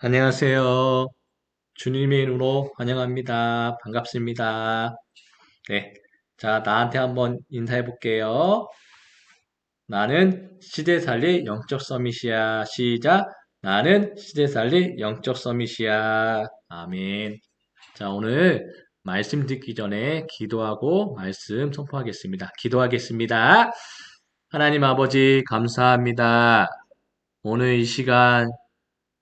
안녕하세요. 주님의 이름으로 환영합니다. 반갑습니다. 네. 자, 나한테 한번 인사해 볼게요. 나는 시대살리 영적 서밋이야. 시작. 나는 시대살리 영적 서밋이야. 아멘. 자, 오늘 말씀 듣기 전에 기도하고 말씀 선포하겠습니다. 기도하겠습니다. 하나님 아버지, 감사합니다. 오늘 이 시간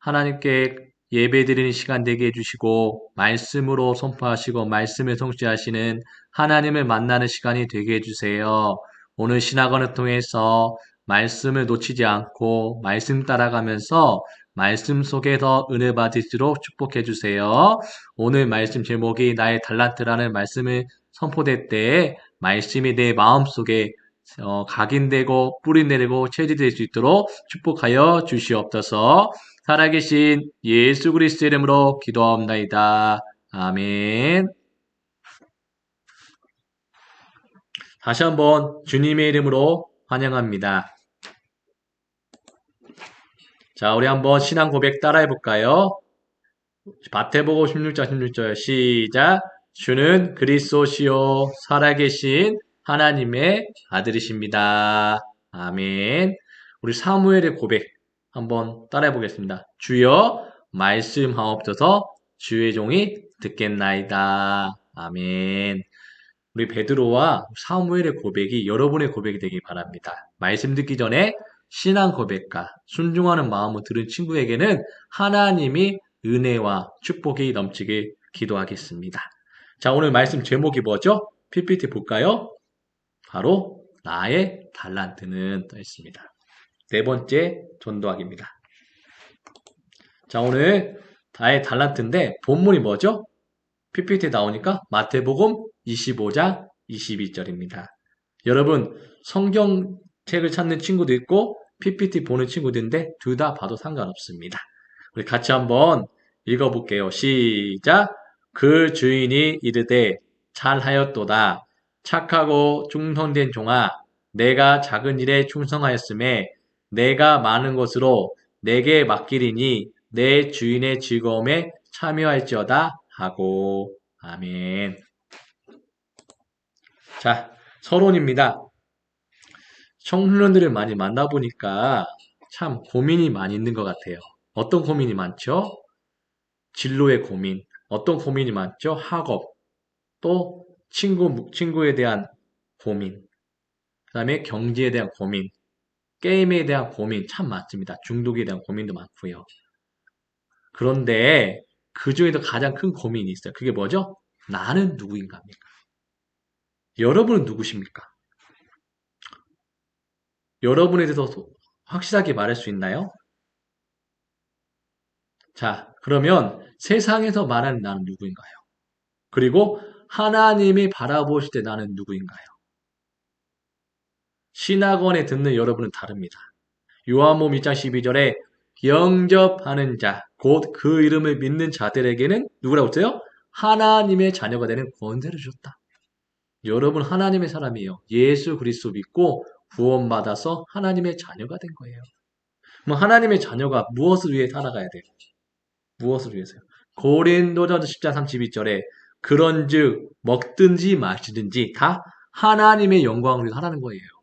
하나님께 예배드리는 시간 되게 해주시고 말씀으로 선포하시고 말씀을 성취하시는 하나님을 만나는 시간이 되게 해주세요. 오늘 신학원을 통해서 말씀을 놓치지 않고 말씀 따라가면서 말씀 속에서 은혜 받을수록 축복해 주세요. 오늘 말씀 제목이 나의 달란트라는 말씀을 선포될 때 말씀이 내 마음속에 어, 각인되고 뿌리내리고 체질될 수 있도록 축복하여 주시옵소서. 살아계신 예수 그리스도 이름으로 기도하옵나이다. 아멘. 다시 한번 주님의 이름으로 환영합니다. 자, 우리 한번 신앙 고백 따라해 볼까요? 마태복음 16장 16절 시작. 주는 그리스도시요 살아계신 하나님의 아들이십니다. 아멘. 우리 사무엘의 고백 한번 따라해 보겠습니다. 주여 말씀하옵소서 주의 종이 듣겠나이다. 아멘. 우리 베드로와 사무엘의 고백이 여러분의 고백이 되길 바랍니다. 말씀 듣기 전에 신앙 고백과 순종하는 마음을 들은 친구에게는 하나님이 은혜와 축복이 넘치길 기도하겠습니다. 자, 오늘 말씀 제목이 뭐죠? PPT 볼까요? 바로 나의 달란트는 떠 있습니다. 네 번째 전도학입니다. 자, 오늘 나의 달란트인데 본문이 뭐죠? PPT에 나오니까 마태복음 25장 22절입니다. 여러분 성경책을 찾는 친구도 있고 PPT 보는 친구들인데 둘 다 봐도 상관없습니다. 우리 같이 한번 읽어볼게요. 시작. 그 주인이 이르되 잘하였도다. 착하고 충성된 종아, 내가 작은 일에 충성하였음에 내가 많은 것으로 내게 맡기리니 내 주인의 즐거움에 참여할지어다 하고 아멘. 자, 서론입니다. 청소년들을 많이 만나보니까 참 고민이 많이 있는 것 같아요. 어떤 고민이 많죠? 진로의 고민. 어떤 고민이 많죠? 학업. 또 친구, 친구에 대한 고민. 그 다음에 경제에 대한 고민. 게임에 대한 고민 참 많습니다. 중독에 대한 고민도 많고요. 그런데 그 중에도 가장 큰 고민이 있어요. 그게 뭐죠? 나는 누구인가입니까? 여러분은 누구십니까? 여러분에 대해서 확실하게 말할 수 있나요? 자, 그러면 세상에서 말하는 나는 누구인가요? 그리고 하나님이 바라보실 때 나는 누구인가요? 신학원에 듣는 여러분은 다릅니다. 요한복음 1장 12절에 영접하는 자, 곧 그 이름을 믿는 자들에게는 누구라고 했어요? 하나님의 자녀가 되는 권세를 주셨다. 여러분 하나님의 사람이에요. 예수 그리스도 믿고 구원받아서 하나님의 자녀가 된 거예요. 뭐 하나님의 자녀가 무엇을 위해 살아가야 돼요? 무엇을 위해서요? 고린도전 10장 32절에 그런즉 먹든지 마시든지 다 하나님의 영광을 위해 하라는 거예요.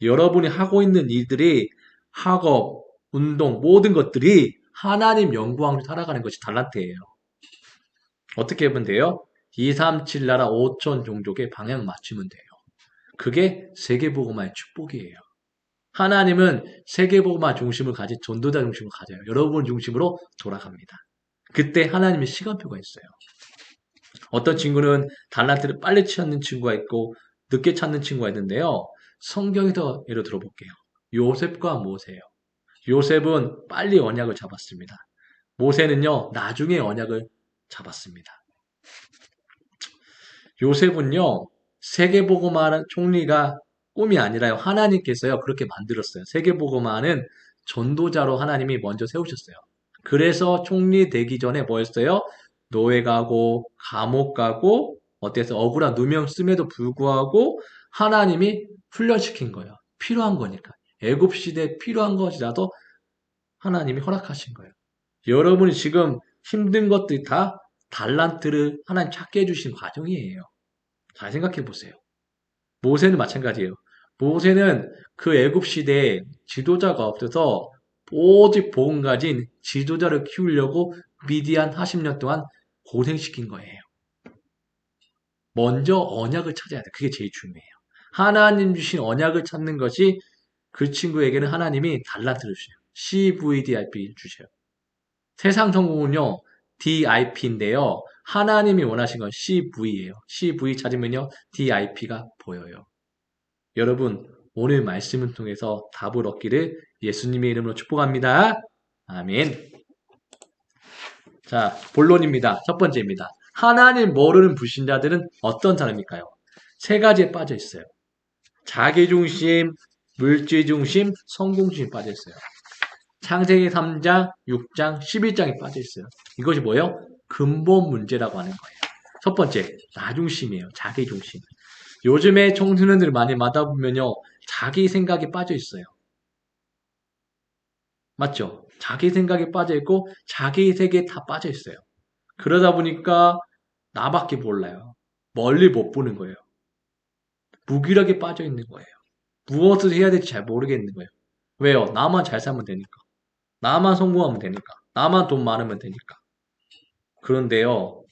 여러분이 하고 있는 일들이 학업, 운동, 모든 것들이 하나님 영광을 살아가는 것이 달란트예요. 어떻게 하면 돼요? 2, 3, 7 나라 5천 종족의 방향 맞추면 돼요. 그게 세계보고마의 축복이에요. 하나님은 세계보고마 중심을 가진 전도자 중심을 가져요. 여러분 중심으로 돌아갑니다. 그때 하나님의 시간표가 있어요. 어떤 친구는 달란트를 빨리 찾는 친구가 있고 늦게 찾는 친구가 있는데요. 성경에서 예로 들어볼게요. 요셉과 모세요. 요셉은 빨리 언약을 잡았습니다. 모세는요, 나중에 언약을 잡았습니다. 요셉은요, 세계보고마는 총리가 꿈이 아니라요. 하나님께서요, 그렇게 만들었어요. 세계보고마는 전도자로 하나님이 먼저 세우셨어요. 그래서 총리 되기 전에 뭐였어요? 노예 가고, 감옥 가고, 어때서 억울한 누명 씀에도 불구하고 하나님이 훈련시킨 거예요. 필요한 거니까. 애굽 시대에 필요한 것이라도 하나님이 허락하신 거예요. 여러분이 지금 힘든 것들이 다 달란트를 하나님 찾게 해주신 과정이에요. 잘 생각해 보세요. 모세는 마찬가지예요. 모세는 그 애굽 시대에 지도자가 없어서 오직 복음 가진 지도자를 키우려고 미디안 40년 동안 고생시킨 거예요. 먼저 언약을 찾아야 돼. 그게 제일 중요해요. 하나님 주신 언약을 찾는 것이 그 친구에게는 하나님이 달란트를 주세요. CVDIP 주세요. 세상 성공은요, DIP인데요. 하나님이 원하신 건 CV예요. CV 찾으면요, DIP가 보여요. 여러분, 오늘 말씀을 통해서 답을 얻기를 예수님의 이름으로 축복합니다. 아멘. 자, 본론입니다. 첫 번째입니다. 하나님 모르는 불신자들은 어떤 사람일까요? 세 가지에 빠져 있어요. 자기중심, 물질중심, 성공중심 빠져 있어요. 창세기 3장, 6장, 11장에 빠져 있어요. 이것이 뭐예요? 근본 문제라고 하는 거예요. 첫 번째, 나중심이에요. 자기중심. 요즘에 청소년들 많이 만나보면요. 자기 생각에 빠져 있어요. 맞죠? 자기 생각에 빠져 있고 자기 세계에 다 빠져 있어요. 그러다 보니까 나밖에 몰라요. 멀리 못 보는 거예요. 무기력에 빠져 있는 거예요. 무엇을 해야 될지 잘 모르겠는 거예요. 왜요? 나만 잘 살면 되니까. 나만 성공하면 되니까. 나만 돈 많으면 되니까. 그런데요,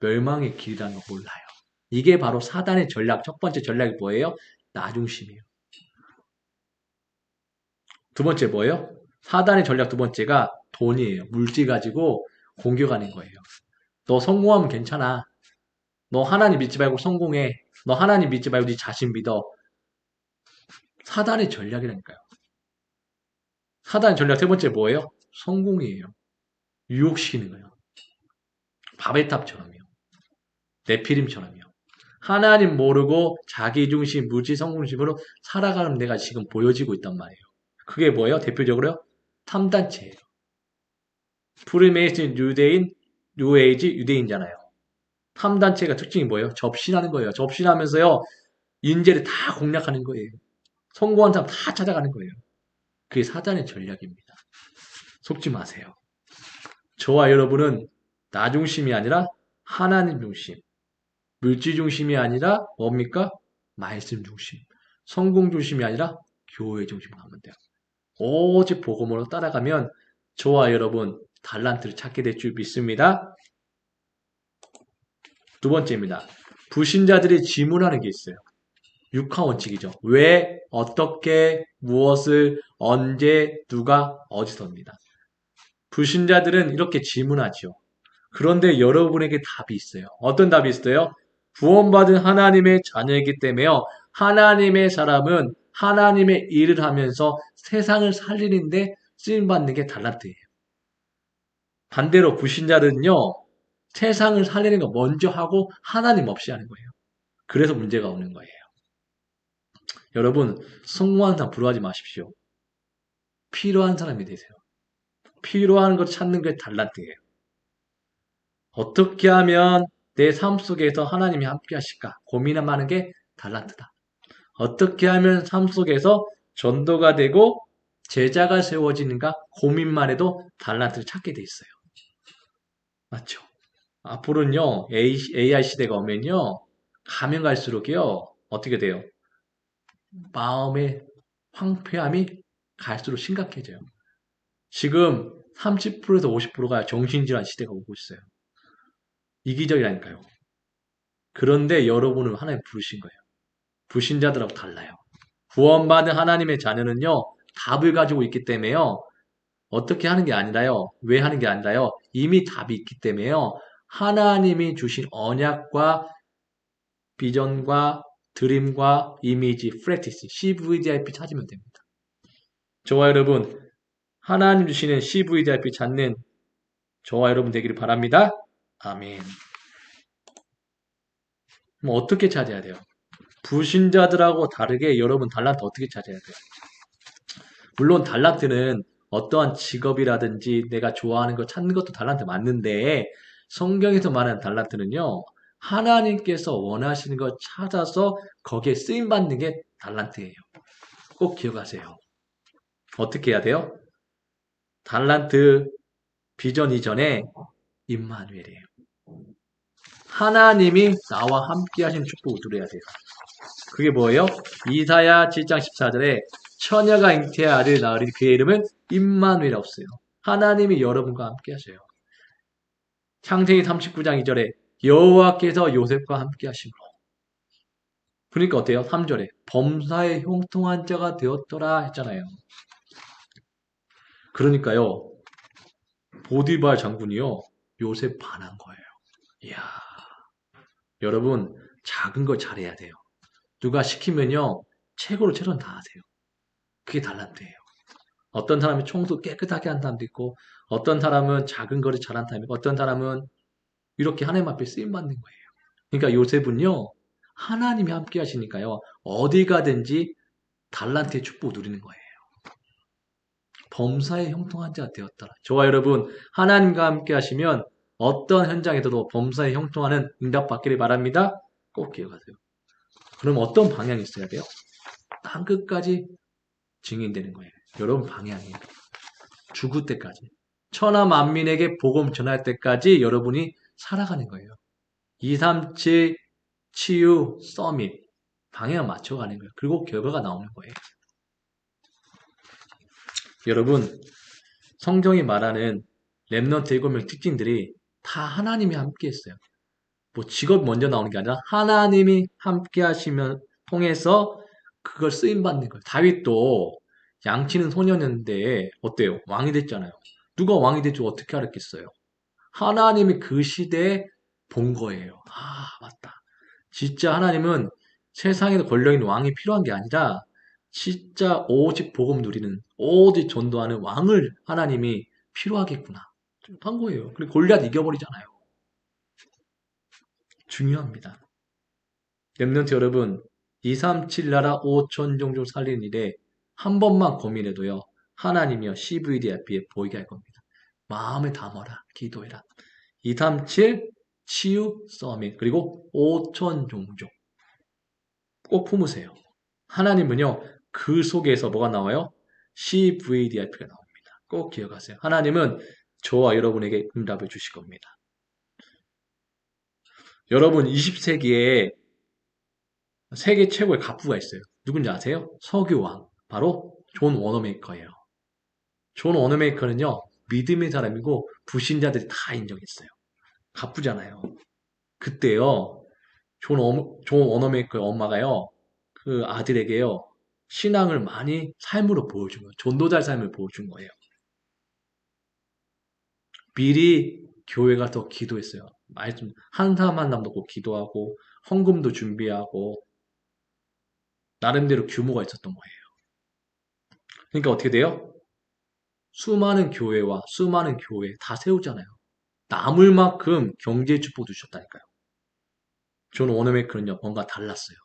멸망의 길이라는 거 몰라요. 이게 바로 사단의 전략, 첫 번째 전략이 뭐예요? 나중심이에요. 두 번째 뭐예요? 사단의 전략 두 번째가 돈이에요. 물질 가지고 공격하는 거예요. 너 성공하면 괜찮아. 너 하나님 믿지 말고 성공해. 너 하나님 믿지 말고 네 자신 믿어. 사단의 전략이라니까요. 사단의 전략 세 번째 뭐예요? 성공이에요. 유혹시키는 거예요. 바벨탑처럼요. 네피림처럼요. 하나님 모르고 자기중심, 무지성공심으로 살아가는 내가 지금 보여지고 있단 말이에요. 그게 뭐예요? 대표적으로요? 탐단체예요. 프리메이슨 유대인, 뉴에이지 유대인잖아요. 탐단체가 특징이 뭐예요? 접신하는 거예요. 접신하면서요, 인재를 다 공략하는 거예요. 성공한 사람 다 찾아가는 거예요. 그게 사단의 전략입니다. 속지 마세요. 저와 여러분은 나 중심이 아니라 하나님 중심, 물질 중심이 아니라 뭡니까? 말씀 중심, 성공 중심이 아니라 교회 중심 가면 돼요. 오직 복음으로 따라가면 저와 여러분 달란트를 찾게 될 줄 믿습니다. 두 번째입니다. 불신자들이 질문하는 게 있어요. 육하 원칙이죠. 왜, 어떻게, 무엇을, 언제, 누가, 어디서입니다. 불신자들은 이렇게 질문하죠. 그런데 여러분에게 답이 있어요. 어떤 답이 있어요? 구원받은 하나님의 자녀이기 때문에요. 하나님의 사람은 하나님의 일을 하면서 세상을 살리는데 쓰임받는 게 달란트예요. 반대로 불신자들은요. 세상을 살리는 거 먼저 하고 하나님 없이 하는 거예요. 그래서 문제가 오는 거예요. 여러분 성공한 사람 부러워하지 마십시오. 필요한 사람이 되세요. 필요한 걸 찾는 게 달란트예요. 어떻게 하면 내 삶 속에서 하나님이 함께 하실까 고민하는 게 달란트다. 어떻게 하면 삶 속에서 전도가 되고 제자가 세워지는가 고민만 해도 달란트를 찾게 돼 있어요. 맞죠? 앞으로는요, AI 시대가 오면요, 가면 갈수록요, 어떻게 돼요? 마음의 황폐함이 갈수록 심각해져요. 지금 30%에서 50%가 정신질환 시대가 오고 있어요. 이기적이라니까요. 그런데 여러분은 하나님 부르신 거예요. 불신자들하고 달라요. 구원받은 하나님의 자녀는요, 답을 가지고 있기 때문에요. 어떻게 하는 게 아니라요. 왜 하는 게 아니라요. 이미 답이 있기 때문에요. 하나님이 주신 언약과 비전과 드림과 이미지, 프레티스, CVDIP 찾으면 됩니다. 저와 여러분, 하나님 주시는 CVDIP 찾는 저와 여러분 되기를 바랍니다. 아멘. 뭐 어떻게 찾아야 돼요? 불신자들하고 다르게 여러분 달란트 어떻게 찾아야 돼요? 물론 달란트는 어떠한 직업이라든지 내가 좋아하는 거 찾는 것도 달란트 맞는데 성경에서 말하는 달란트는요. 하나님께서 원하시는 것 찾아서 거기에 쓰임 받는 게 달란트예요. 꼭 기억하세요. 어떻게 해야 돼요? 달란트 비전 이전에 임마누엘이에요. 하나님이 나와 함께 하신 축복을 누려야 돼요. 그게 뭐예요? 이사야 7장 14절에 처녀가 잉태의 아들을 낳으리 그의 이름은 임마누엘이라고 써요. 하나님이 여러분과 함께 하셔요. 창세기 39장 2절에 여호와께서 요셉과 함께 하심으로 그러니까 어때요? 3절에 범사에 형통한 자가 되었더라 했잖아요. 그러니까요. 보디발 장군이요. 요셉 반한 거예요. 이야. 여러분 작은 걸 잘해야 돼요. 누가 시키면요. 최고로 최선 다하세요. 그게 달란트예요. 어떤 사람이 청소 깨끗하게 한 사람도 있고 어떤 사람은 작은 거를 잘한 사람이 고 어떤 사람은 이렇게 하나님 앞에 쓰임 받는 거예요. 그러니까 요셉은요. 하나님이 함께 하시니까요. 어디 가든지 달란트의 축복 누리는 거예요. 범사에 형통한 자가 되었더라. 저와 여러분 하나님과 함께 하시면 어떤 현장에서도 범사에 형통하는 응답 받기를 바랍니다. 꼭 기억하세요. 그럼 어떤 방향이 있어야 돼요? 땅 끝까지 증인되는 거예요. 여러분 방향이에요. 죽을 때까지. 천하 만민에게 복음 전할 때까지 여러분이 살아가는 거예요. 237 치유 서밋 방향 맞춰가는 거예요. 그리고 결과가 나오는 거예요. 여러분 성경이 말하는 랩넌트 일곱 특징들이 다 하나님이 함께 했어요. 뭐 직업 먼저 나오는 게 아니라 하나님이 함께 하시면 통해서 그걸 쓰임 받는 거예요. 다윗도 양치는 소년인데 어때요? 왕이 됐잖아요. 누가 왕이 될줄 어떻게 알았겠어요? 하나님이 그 시대에 본 거예요. 아, 맞다. 진짜 하나님은 세상에도 권력있는 왕이 필요한 게 아니라 진짜 오직 복음 누리는 오직 전도하는 왕을 하나님이 필요하겠구나. 한 거예요. 그리고 골리앗 이겨버리잖아요. 중요합니다. 랩런트 여러분, 237 나라 5천 종족 살리는 일에 한 번만 고민해도요. 하나님이요 CVD 앞에 보이게 할 겁니다. 마음을 담아라. 기도해라. 237 치유 서밋 그리고 5천 종족 꼭 품으세요. 하나님은요. 그 속에서 뭐가 나와요? CVDIP가 나옵니다. 꼭 기억하세요. 하나님은 저와 여러분에게 응답을 주실 겁니다. 여러분 20세기에 세계 최고의 갑부가 있어요. 누군지 아세요? 석유왕. 바로 존 워너메이커예요. 존 워너메이커는요. 믿음의 사람이고 불신자들이 다 인정했어요. 갑부잖아요. 그때요. 존, 어, 존 워너메이커의 엄마가요. 그 아들에게요. 신앙을 많이 삶으로 보여준 거예요. 전도자의 삶을 보여준 거예요. 미리 교회가 더 기도했어요. 말씀 한 사람 한 사람 놓고 기도하고 헌금도 준비하고 나름대로 규모가 있었던 거예요. 그러니까 어떻게 돼요? 수많은 교회와 수많은 교회 다 세우잖아요. 남을 만큼 경제 축복도 주셨다니까요. 존 워너메이크는요, 뭔가 달랐어요.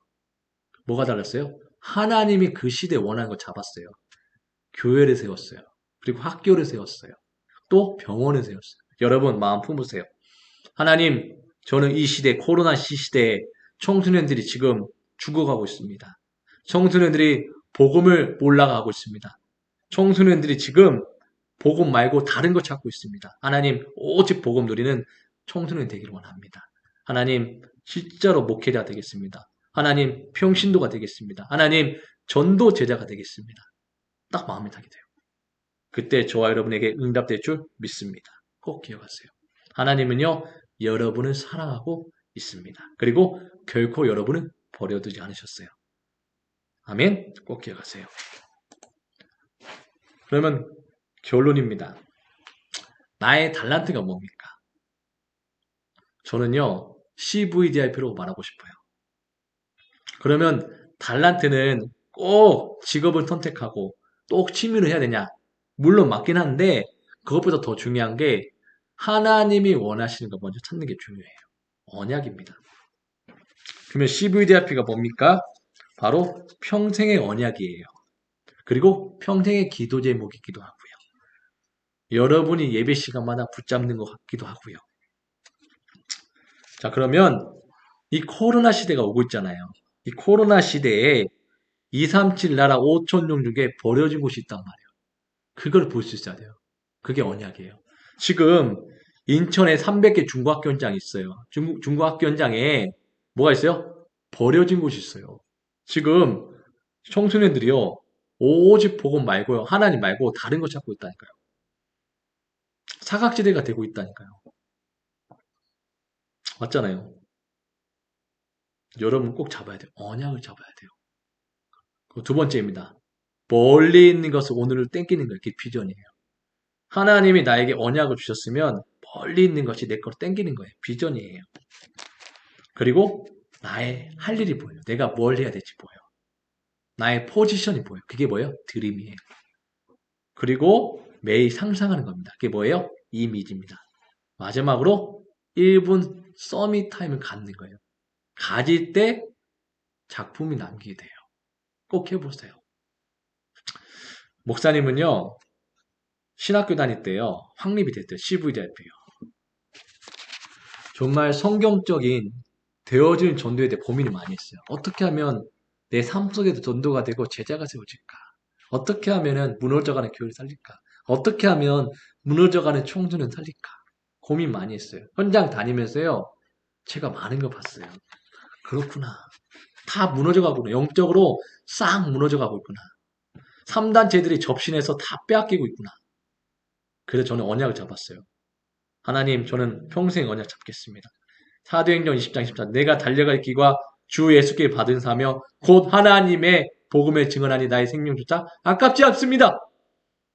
뭐가 달랐어요? 하나님이 그 시대에 원하는 걸 잡았어요. 교회를 세웠어요. 그리고 학교를 세웠어요. 또 병원을 세웠어요. 여러분 마음 품으세요. 하나님, 저는 이 시대, 코로나 시대에 청소년들이 지금 죽어가고 있습니다. 청소년들이 복음을 몰라가고 있습니다. 청소년들이 지금 복음 말고 다른 거 찾고 있습니다. 하나님, 오직 복음 누리는 청소년 되기를 원합니다. 하나님, 진짜로 목회자 되겠습니다. 하나님, 평신도가 되겠습니다. 하나님, 전도 제자가 되겠습니다. 딱 마음이 타게 돼요. 그때 저와 여러분에게 응답될 줄 믿습니다. 꼭 기억하세요. 하나님은요, 여러분을 사랑하고 있습니다. 그리고 결코 여러분은 버려두지 않으셨어요. 아멘. 꼭 기억하세요. 그러면 결론입니다. 나의 달란트가 뭡니까? 저는요, CVDIP로 말하고 싶어요. 그러면 달란트는 꼭 직업을 선택하고 또 취미를 해야 되냐? 물론 맞긴 한데 그것보다 더 중요한 게 하나님이 원하시는 거 먼저 찾는 게 중요해요. 언약입니다. 그러면 CVDIP가 뭡니까? 바로 평생의 언약이에요. 그리고 평생의 기도 제목이기도 하고요. 여러분이 예배 시간마다 붙잡는 것 같기도 하고요. 자, 그러면 이 코로나 시대가 오고 있잖아요. 이 코로나 시대에 237 나라 5천 종 중에 버려진 곳이 있단 말이에요. 그걸 볼 수 있어야 돼요. 그게 언약이에요. 지금 인천에 300개 중고학교 현장이 있어요. 중, 중고학교 현장에 뭐가 있어요? 버려진 곳이 있어요. 지금 청소년들이요. 오직 복음 말고요. 하나님 말고 다른 거 찾고 있다니까요. 사각지대가 되고 있다니까요. 맞잖아요. 여러분 꼭 잡아야 돼요. 언약을 잡아야 돼요. 그두 번째입니다. 멀리 있는 것을 오늘을 땡기는. 그게 비전이에요. 하나님이 나에게 언약을 주셨으면 멀리 있는 것이 내 거로 땡기는 거예요. 비전이에요. 그리고 나의 할 일이 보여요. 내가 뭘 해야 될지 보여요. 나의 포지션이 보여요. 그게 뭐예요? 드림이에요. 그리고 매일 상상하는 겁니다. 그게 뭐예요? 이미지입니다. 마지막으로 1분 서밋 타임을 갖는 거예요. 가질 때 작품이 남기게 돼요. 꼭 해보세요. 목사님은요, 신학교 다닐 때요, 확립이 됐대요. CVDF요. 정말 성경적인 되어진 전도에 대해 고민을 많이 했어요. 어떻게 하면 내 삶 속에도 전도가 되고 제자가 세워질까? 어떻게 하면은 무너져가는 교회를 살릴까? 어떻게 하면 무너져가는 청소년 살릴까? 고민 많이 했어요. 현장 다니면서요, 제가 많은 거 봤어요. 그렇구나. 다 무너져가고 있구나. 영적으로 싹 무너져가고 있구나. 3단체들이 접신해서 다 빼앗기고 있구나. 그래서 저는 언약을 잡았어요. 하나님, 저는 평생 언약 잡겠습니다. 사도행전 20장 14 내가 달려갈 기과 주 예수께 받은 사며 곧 하나님의 복음에 증언하니 나의 생명조차 아깝지 않습니다.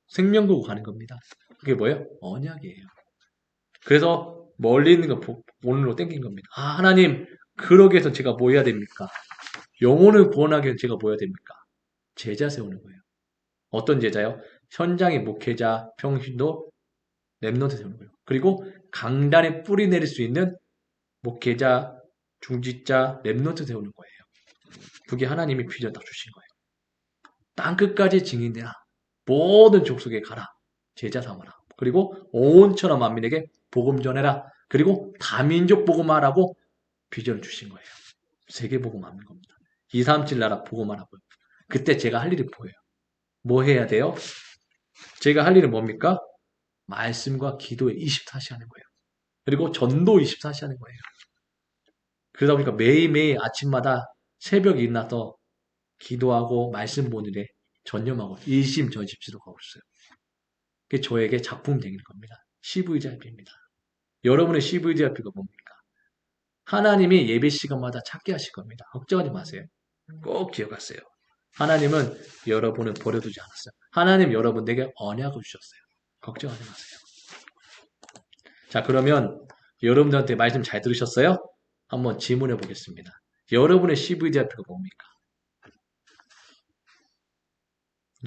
생명 보고 가는 겁니다. 그게 뭐예요? 언약이에요. 그래서 멀리 있는 거 보- 오늘로 땡긴 겁니다. 아, 하나님, 그러기 위해서 제가 뭐 해야 됩니까? 영혼을 구원하기 위해서 제가 뭐 해야 됩니까? 제자 세우는 거예요. 어떤 제자요? 현장의 목회자, 평신도, 랩넌트 세우는 거예요. 그리고 강단에 뿌리 내릴 수 있는 목회자, 중지자, 랩넌트 세우는 거예요. 그게 하나님이 비전 딱 주신 거예요. 땅 끝까지 증인되라. 모든 족속에 가라. 제자 삼아라. 그리고 온천하 만민에게 복음 전해라. 그리고 다민족 복음하라고 비전을 주신 거예요. 세계 복음하는 겁니다. 237 나라 복음하라고요. 그때 제가 할 일이 보여요. 뭐 해야 돼요? 제가 할 일은 뭡니까? 말씀과 기도에 24시 하는 거예요. 그리고 전도 24시 하는 거예요. 그러다 보니까 매일매일 아침마다 새벽에 일어나서 기도하고 말씀 보는 일에 전념하고 일심전심지로 가고 있어요. 그게 저에게 작품 되는 겁니다. CVJP입니다. 여러분의 CVJP가 뭡니까? 하나님이 예배 시간마다 찾게 하실 겁니다. 걱정하지 마세요. 꼭 기억하세요. 하나님은 여러분을 버려두지 않았어요. 하나님 여러분에게 언약을 주셨어요. 걱정하지 마세요. 자, 그러면 여러분들한테 말씀 잘 들으셨어요? 한번 질문해 보겠습니다. 여러분의 CVDIP가 뭡니까?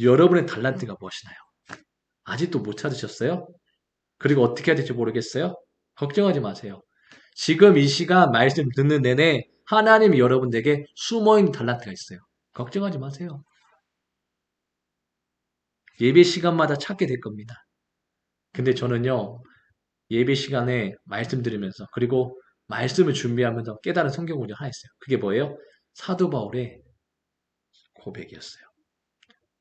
여러분의 달란트가 무엇이나요? 아직도 못 찾으셨어요? 그리고 어떻게 해야 될지 모르겠어요? 걱정하지 마세요. 지금 이 시간 말씀 듣는 내내 하나님이 여러분에게 숨어있는 달란트가 있어요. 걱정하지 마세요. 예배 시간마다 찾게 될 겁니다. 근데 저는요, 예배 시간에 말씀 들으면서, 그리고 말씀을 준비하면서 깨달은 성경 구절 하나 있어요. 그게 뭐예요? 사도 바울의 고백이었어요.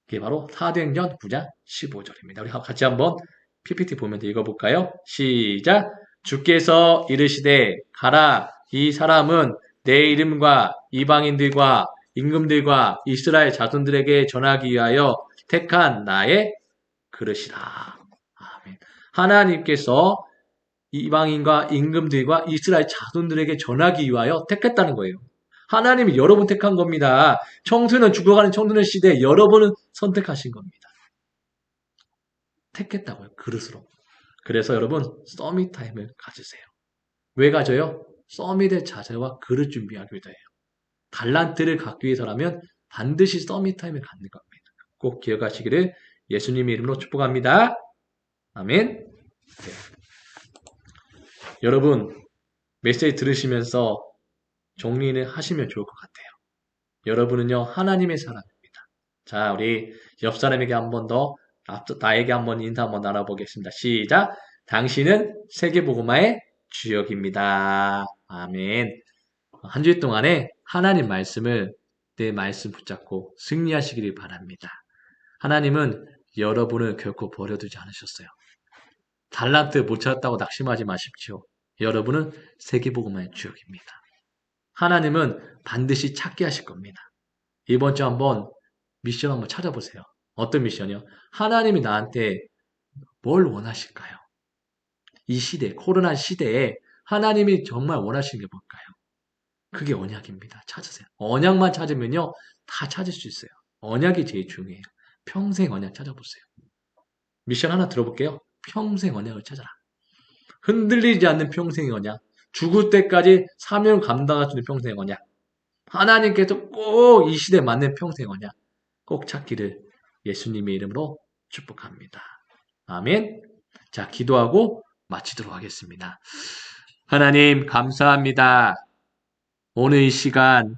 그게 바로 사도행전 9장 15절입니다. 우리 같이 한번 PPT 보면서 읽어볼까요? 시작! 주께서 이르시되 가라 이 사람은 내 이름과 이방인들과 임금들과 이스라엘 자손들에게 전하기 위하여 택한 나의 그릇이라. 아멘. 하나님께서 이방인과 임금들과 이스라엘 자손들에게 전하기 위하여 택했다는 거예요. 하나님이 여러분 택한 겁니다. 청소년 죽어가는 청소년 시대에 여러분은 선택하신 겁니다. 택했다고요. 그릇으로. 그래서 여러분 서밋 타임을 가지세요. 왜 가져요? 서밋의 자세와 그릇 준비하기 위해서예요. 달란트를 갖기 위해서라면 반드시 서밋 타임을 갖는 겁니다. 꼭 기억하시기를 예수님의 이름으로 축복합니다. 아멘. 네. 여러분 메시지 들으시면서 정리를 하시면 좋을 것 같아요. 여러분은요 하나님의 사람입니다. 자 우리 옆 사람에게 한 번 더 앞서 나에게 한 번 인사 한번 나눠보겠습니다. 시작. 당신은 세계복음화의 주역입니다. 아멘. 한 주일 동안에 하나님 말씀을 내 말씀 붙잡고 승리하시기를 바랍니다. 하나님은 여러분을 결코 버려두지 않으셨어요. 달란트 못 찾았다고 낙심하지 마십시오. 여러분은 세계복음화의 주역입니다. 하나님은 반드시 찾게 하실 겁니다. 이번 주 한번 미션 한번 찾아보세요. 어떤 미션이요? 하나님이 나한테 뭘 원하실까요? 이 시대, 코로나 시대에 하나님이 정말 원하시는 게 뭘까요? 그게 언약입니다. 찾으세요. 언약만 찾으면요, 다 찾을 수 있어요. 언약이 제일 중요해요. 평생 언약 찾아보세요. 미션 하나 들어볼게요. 평생 언약을 찾아라. 흔들리지 않는 평생의 언약. 죽을 때까지 사명 감당할 수 있는 평생의 언약. 하나님께서 꼭 이 시대에 맞는 평생 언약 꼭 찾기를 예수님의 이름으로 축복합니다. 아멘. 자, 기도하고 마치도록 하겠습니다. 하나님, 감사합니다. 오늘 이 시간,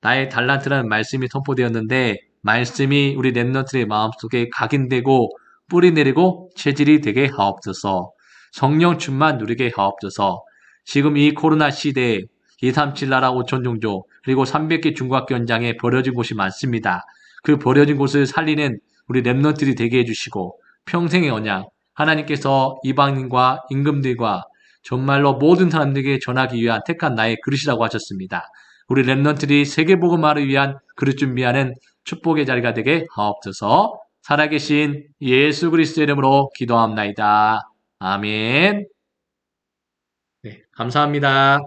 나의 달란트라는 말씀이 선포되었는데, 말씀이 우리 랩런트의 마음속에 각인되고, 뿌리 내리고, 체질이 되게 하옵소서. 성령 충만 누리게 하옵소서. 지금 이 코로나 시대에 237 나라 5천 종족, 그리고 300개 중고학교 현장에 버려진 곳이 많습니다. 그 버려진 곳을 살리는 우리 랩런트들이 되게 해주시고, 평생의 언약, 하나님께서 이방인과 임금들과 정말로 모든 사람들에게 전하기 위한 택한 나의 그릇이라고 하셨습니다. 우리 랩런트들이 세계복음화를 위한 그릇 준비하는 축복의 자리가 되게 하옵소서. 살아계신 예수 그리스도 이름으로 기도합나이다. 아멘. 네, 감사합니다.